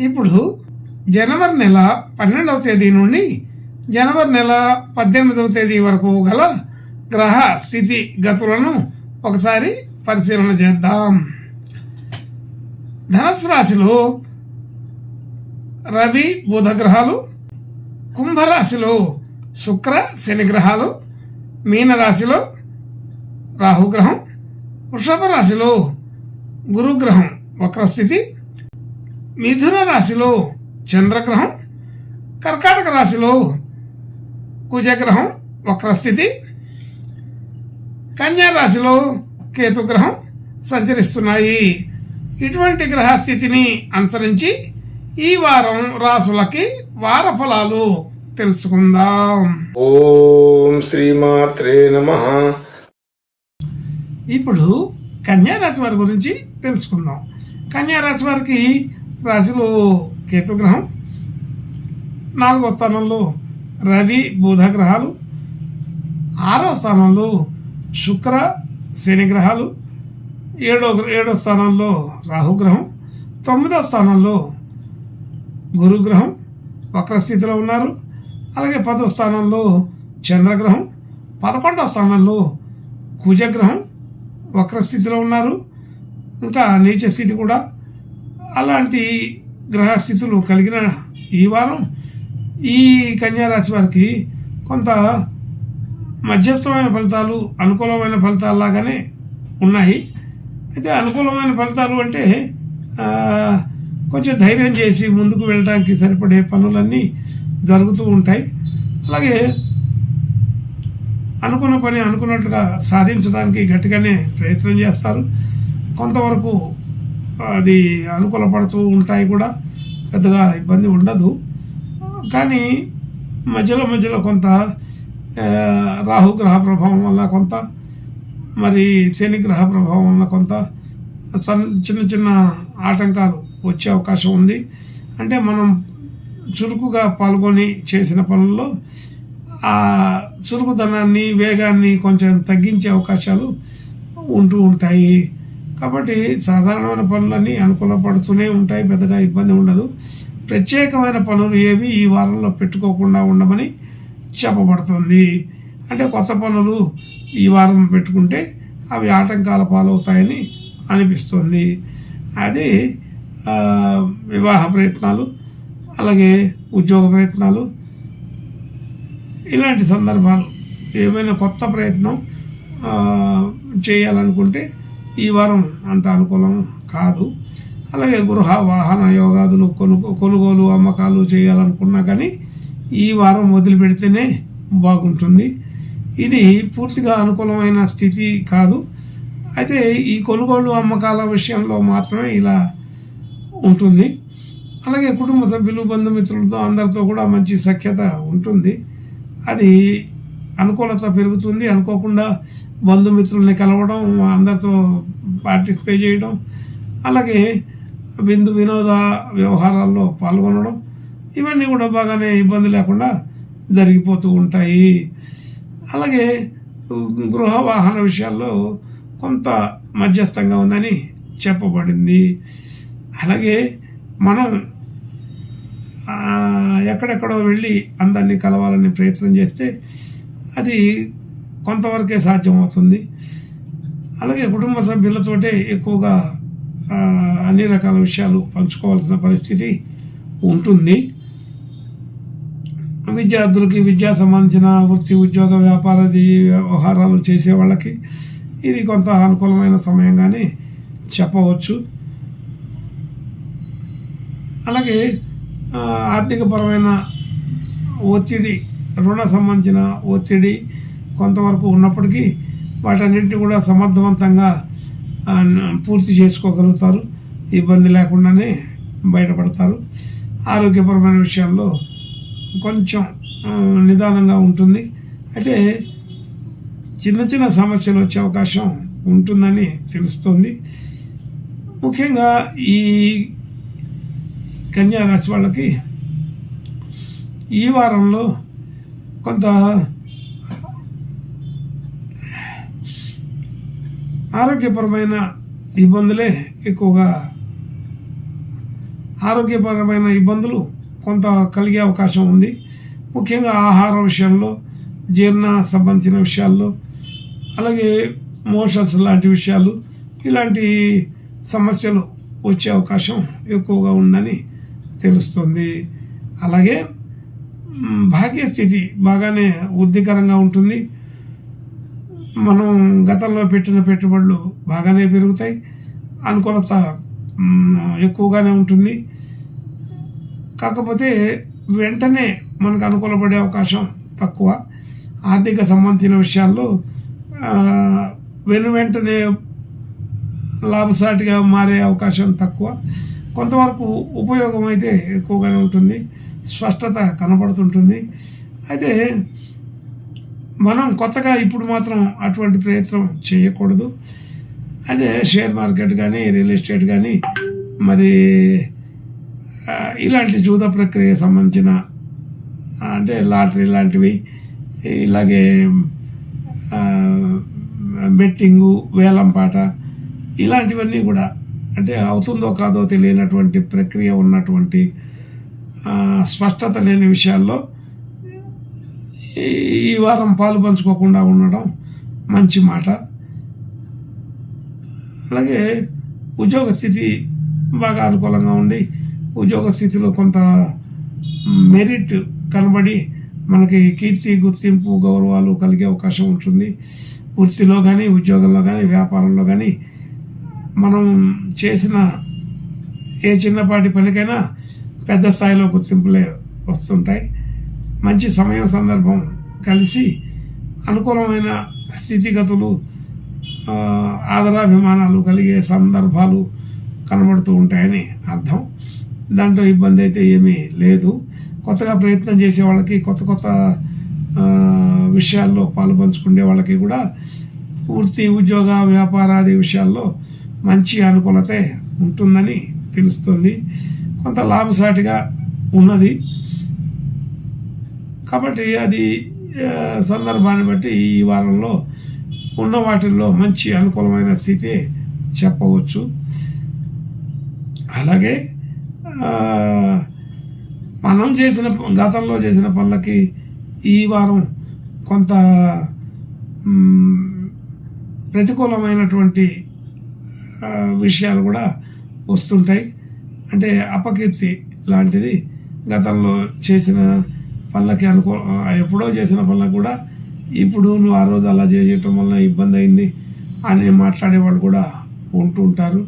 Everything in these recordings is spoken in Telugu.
ఇప్పుడు జనవరి నెల పన్నెండవ తేదీ నుండి జనవరి నెల పద్దెనిమిదవ తేదీ వరకు గల గ్రహ స్థితి గతులను ఒకసారి పరిశీలన చేద్దాం. ధనస్సు రాశిలో రవి బుధ గ్రహాలు కుంభరాశిలో శుక్ర శని గ్రహాలు మీనరాశిలో రాహుగ్రహం వృషభ రాశిలో గురుగ్రహం వక్రస్థితి మిథున రాశిలో చంద్రగ్రహం కర్కాటక రాశిలో కుజగ్రహం వక్రస్థితి కన్యా రాశిలో కేతుగ్రహం సంచరిస్తున్నాయి. ఇటువంటి గ్రహ స్థితిని అనుసరించి ఈ వారం రాసులకి వార ఫలాలు తెలుసుకుందాం. ఓం శ్రీమాత్రే నమ. ఇప్పుడు కన్యా రాశి వారి గురించి తెలుసుకుందాం. కన్యా రాశి వారికి రాశిలో కేతుగ్రహం నాలుగో స్థానంలో రవి బుధ గ్రహాలు ఆరో స్థానంలో శుక్ర శని గ్రహాలు ఏడో ఏడో స్థానంలో రాహుగ్రహం తొమ్మిదో స్థానంలో గురుగ్రహం వక్రస్థితిలో ఉన్నారు. అలాగే పదో స్థానంలో చంద్రగ్రహం పదకొండవ స్థానంలో కుజగ్రహం వక్రస్థితిలో ఉన్నారు. ఇంకా నీచ స్థితి కూడా అలాంటి గ్రహస్థితులు కలిగిన ఈ వారం ఈ కన్యారాశి వారికి కొంత మధ్యస్థమైన ఫలితాలు అనుకూలమైన ఫలితాలు లాగానే ఉన్నాయి. అయితే అనుకూలమైన ఫలితాలు అంటే కొంచెం ధైర్యం చేసి ముందుకు వెళ్ళడానికి సరిపడే పనులన్నీ జరుగుతూ ఉంటాయి. అలాగే అనుకున్న పని అనుకున్నట్టుగా సాధించడానికి గట్టిగానే ప్రయత్నం చేస్తారు. కొంతవరకు అది అనుకూలపడుతూ ఉంటాయి కూడా పెద్దగా ఇబ్బంది ఉండదు. కానీ మధ్యలో మధ్యలో కొంత రాహుగ్రహ ప్రభావం వల్ల కొంత మరి శనిగ్రహ ప్రభావం వల్ల కొంత సన్ చిన్న చిన్న ఆటంకాలు వచ్చే అవకాశం ఉంది. అంటే మనం చురుకుగా పాల్గొని చేసిన పనుల్లో ఆ చురుకుదనాన్ని వేగాన్ని కొంచెం తగ్గించే అవకాశాలు ఉంటూ ఉంటాయి. కాబట్టి సాధారణమైన పనులన్నీ అనుకూలపడుతూనే ఉంటాయి పెద్దగా ఇబ్బంది ఉండదు. ప్రత్యేకమైన పనులు ఏవి ఈ వారంలో పెట్టుకోకుండా ఉండమని చెప్పబడుతుంది. అంటే కొత్త పనులు ఈ వారం పెట్టుకుంటే అవి ఆటంకాల పాలవుతాయని అనిపిస్తుంది. అది వివాహ ప్రయత్నాలు అలాగే ఉద్యోగ ప్రయత్నాలు ఇలాంటి సందర్భాలు. ఏమైనా కొత్త ప్రయత్నం చేయాలనుకుంటే ఈ వారం అంత అనుకూలం కాదు. అలాగే గృహ వాహన యోగాదులు కొనుగో కొనుగోలు అమ్మకాలు చేయాలనుకున్నా కానీ ఈ వారం వదిలిపెడితేనే బాగుంటుంది. ఇది పూర్తిగా అనుకూలమైన స్థితి కాదు. అయితే ఈ కొనుగోలు అమ్మకాల విషయంలో మాత్రమే ఇలా ఉంటుంది. అలాగే కుటుంబ సభ్యులు బంధుమిత్రులతో అందరితో కూడా మంచి సఖ్యత ఉంటుంది. అది అనుకూలత పెరుగుతుంది. అనుకోకుండా బంధుమిత్రుల్ని కలవడం అందరితో పార్టిసిపేట్ చేయడం అలాగే విందు వినోద వ్యవహారాల్లో పాల్గొనడం ఇవన్నీ కూడా బాగానే ఇబ్బంది లేకుండా జరిగిపోతూ ఉంటాయి. అలాగే గృహ వాహన విషయాల్లో కొంత మధ్యస్థంగా ఉందని చెప్పబడింది. అలాగే మనం ఎక్కడెక్కడో వెళ్ళి అందరినీ కలవాలని ప్రయత్నం చేస్తే అది కొంతవరకే సాధ్యమవుతుంది. అలాగే కుటుంబ సభ్యులతోటే ఎక్కువగా అన్ని రకాల విషయాలు పంచుకోవాల్సిన పరిస్థితి ఉంటుంది. విద్యార్థులకి విద్యా సంబంధించిన వృత్తి ఉద్యోగ వ్యాపారాది వ్యవహారాలు చేసే వాళ్ళకి ఇది కొంత అనుకూలమైన సమయంగానే చెప్పవచ్చు. అలాగే ఆర్థికపరమైన ఒత్తిడి రుణ సంబంధించిన ఒత్తిడి కొంతవరకు ఉన్నప్పటికీ వాటన్నింటినీ కూడా సమర్థవంతంగా పూర్తి చేసుకోగలుగుతారు. ఇబ్బంది లేకుండానే బయటపడతారు. ఆరోగ్యపరమైన విషయాల్లో కొంచెం నిదానంగా ఉంటుంది. అయితే చిన్న చిన్న సమస్యలు వచ్చే అవకాశం ఉంటుందని తెలుస్తుంది. ముఖ్యంగా ఈ కన్యా రాశి వాళ్ళకి ఈ వారంలో కొంత ఆరోగ్యపరమైన ఇబ్బందులే ఎక్కువగా ఆరోగ్యపరమైన ఇబ్బందులు కొంత కలిగే అవకాశం ఉంది. ముఖ్యంగా ఆహార విషయంలో జీర్ణ సంబంధించిన విషయాల్లో అలాగే మోషన్స్ లాంటి విషయాలు ఇలాంటి సమస్యలు వచ్చే అవకాశం ఎక్కువగా ఉందని తెలుస్తుంది. అలాగే భాగ్యస్థితి బాగానే వృద్ధికరంగా ఉంటుంది. మనం గతంలో పెట్టిన పెట్టుబడులు బాగానే పెరుగుతాయి. అనుకూలత ఎక్కువగానే ఉంటుంది. కాకపోతే వెంటనే మనకు అనుకూలపడే అవకాశం తక్కువ. ఆర్థిక సంబంధించిన విషయాల్లో వెను వెంటనే లాభసాటిగా మారే అవకాశం తక్కువ. కొంతవరకు ఉపయోగం అయితే ఎక్కువగానే ఉంటుంది స్పష్టత కనబడుతుంటుంది. అయితే మనం కొత్తగా ఇప్పుడు మాత్రం అటువంటి ప్రయత్నం చేయకూడదు. అదే షేర్ మార్కెట్ కానీ రియల్ ఎస్టేట్ కానీ మరి ఇలాంటి జూద ప్రక్రియ సంబంధించిన అంటే లాటరీ లాంటివి ఇలాగే బెట్టింగు వేలంపాట ఇలాంటివన్నీ కూడా అంటే అవుతుందో కాదో తెలియనటువంటి ప్రక్రియ ఉన్నటువంటి స్పష్టత లేని విషయాల్లో ఈ- ఈ వారం పాలు పంచుకోకుండా ఉండడం మంచి మాట. అలాగే ఉద్యోగ స్థితి బాగా అనుకూలంగా ఉంది. ఉద్యోగ స్థితిలో కొంత మెరిట్ కనబడి మనకి కీర్తి గుర్తింపు గౌరవాలు కలిగే అవకాశం ఉంటుంది. వృత్తిలో కానీ ఉద్యోగంలో కానీ వ్యాపారంలో కానీ మనం చేసిన ఏ చిన్నపాటి పనికైనా పెద్ద స్థాయిలో గుర్తింపులే వస్తుంటాయి. మంచి సమయం సందర్భం కలిసి అనుకూలమైన స్థితిగతులు ఆదరాభిమానాలు కలిగే సందర్భాలు కనబడుతూ ఉంటాయని అర్థం. దాంట్లో ఇబ్బంది అయితే ఏమీ లేదు. కొత్తగా ప్రయత్నం చేసే వాళ్ళకి కొత్త కొత్త విషయాల్లో పాలు పంచుకునే వాళ్ళకి కూడా వృత్తి ఉద్యోగ వ్యాపారాది విషయాల్లో మంచి అనుకూలత ఉంటుందని తెలుస్తుంది. కొంత లాభసాటిగా ఉన్నది. కాబట్టి అది సందర్భాన్ని బట్టి ఈ వారంలో ఉన్న వాటిల్లో మంచి అనుకూలమైన స్థితి చెప్పవచ్చు. అలాగే మనం చేసిన గతంలో చేసిన పనులకి ఈ వారం కొంత ప్రతికూలమైనటువంటి విషయాలు కూడా వస్తుంటాయి. అంటే అపకీర్తి లాంటిది గతంలో చేసిన పనులకి అనుకూ ఎప్పుడో చేసిన పనులకు కూడా ఇప్పుడు నువ్వు ఆ రోజు అలా చేయటం వలన ఇబ్బంది అయింది అని మాట్లాడేవాళ్ళు కూడా ఉంటుంటారు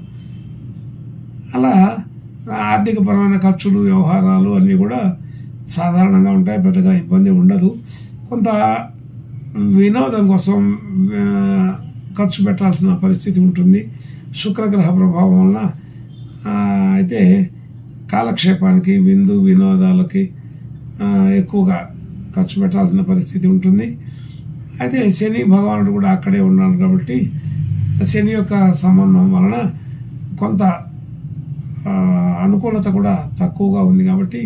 అలా ఆర్థికపరమైన ఖర్చులు వ్యవహారాలు అన్నీ కూడా సాధారణంగా ఉంటాయి. పెద్దగా ఇబ్బంది ఉండదు. కొంత వినోదం కోసం ఖర్చు పెట్టాల్సిన పరిస్థితి ఉంటుంది. శుక్రగ్రహ ప్రభావం వలన అయితే కాలక్షేపానికి విందు వినోదాలకి ఎక్కువగా ఖర్చు పెట్టాల్సిన పరిస్థితి ఉంటుంది. అయితే శని భగవానుడు కూడా అక్కడే ఉన్నాడు కాబట్టి శని యొక్క సంబంధం వలన కొంత అనుకూలత కూడా తక్కువగా ఉంది కాబట్టి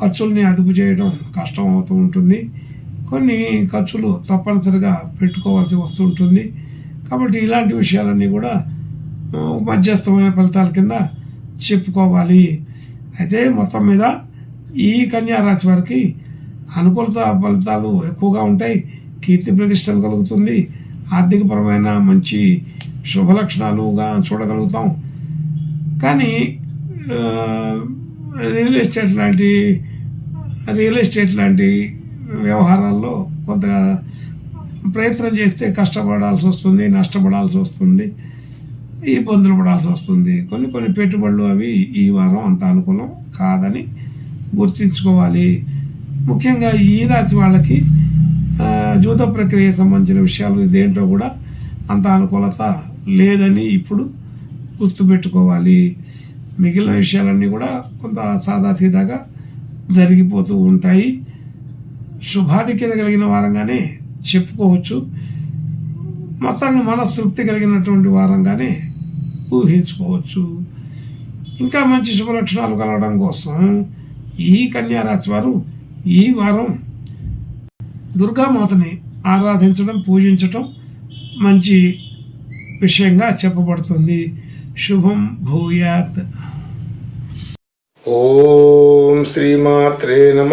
ఖర్చుల్ని అదుపు చేయడం కష్టం అవుతూ ఉంటుంది. కొన్ని ఖర్చులు తప్పనిసరిగా పెట్టుకోవాల్సి వస్తుంటుంది కాబట్టి ఇలాంటి విషయాలన్నీ కూడా మధ్యస్థమైన ఫలితాల కింద చెప్పుకోవాలి. అయితే మొత్తం మీద ఈ కన్యా రాశి వారికి అనుకూలత ఫలితాలు ఎక్కువగా ఉంటాయి. కీర్తి ప్రతిష్టలు కలుగుతుంది. ఆర్థికపరమైన మంచి శుభ లక్షణాలుగా చూడగలుగుతాం. కానీ రియల్ ఎస్టేట్ లాంటి రియల్ ఎస్టేట్ లాంటి వ్యవహారాల్లో కొంత ప్రయత్నం చేస్తే కష్టపడాల్సి వస్తుంది నష్టపడాల్సి వస్తుంది. ఇబ్బందులు పడాల్సి వస్తుంది. కొన్ని కొన్ని పెట్టుబడులు అవి ఈ వారం అంత అనుకూలం కాదని గుర్తించుకోవాలి. ముఖ్యంగా ఈ రాశి వాళ్ళకి జూత ప్రక్రియ సంబంధించిన విషయాలు దేంట్లో కూడా అంత అనుకూలత లేదని ఇప్పుడు గుర్తుపెట్టుకోవాలి. మిగిలిన విషయాలన్నీ కూడా కొంత సాదాసీదాగా జరిగిపోతూ ఉంటాయి. శుభాధిక్యత కలిగిన వారంగానే చెప్పుకోవచ్చు. మొత్తాన్ని మనస్తృప్తి కలిగినటువంటి వారంగానే ఊహించుకోవచ్చు. ఇంకా మంచి శుభలక్షణాలు కలగడం కోసం ఈ కన్యారాశి వారు ఈ వారం దుర్గామాతని ఆరాధించడం పూజించటం మంచి విషయంగా చెప్పబడుతుంది. శుభం భూయాత్. ఓం శ్రీమాత్రే నమ.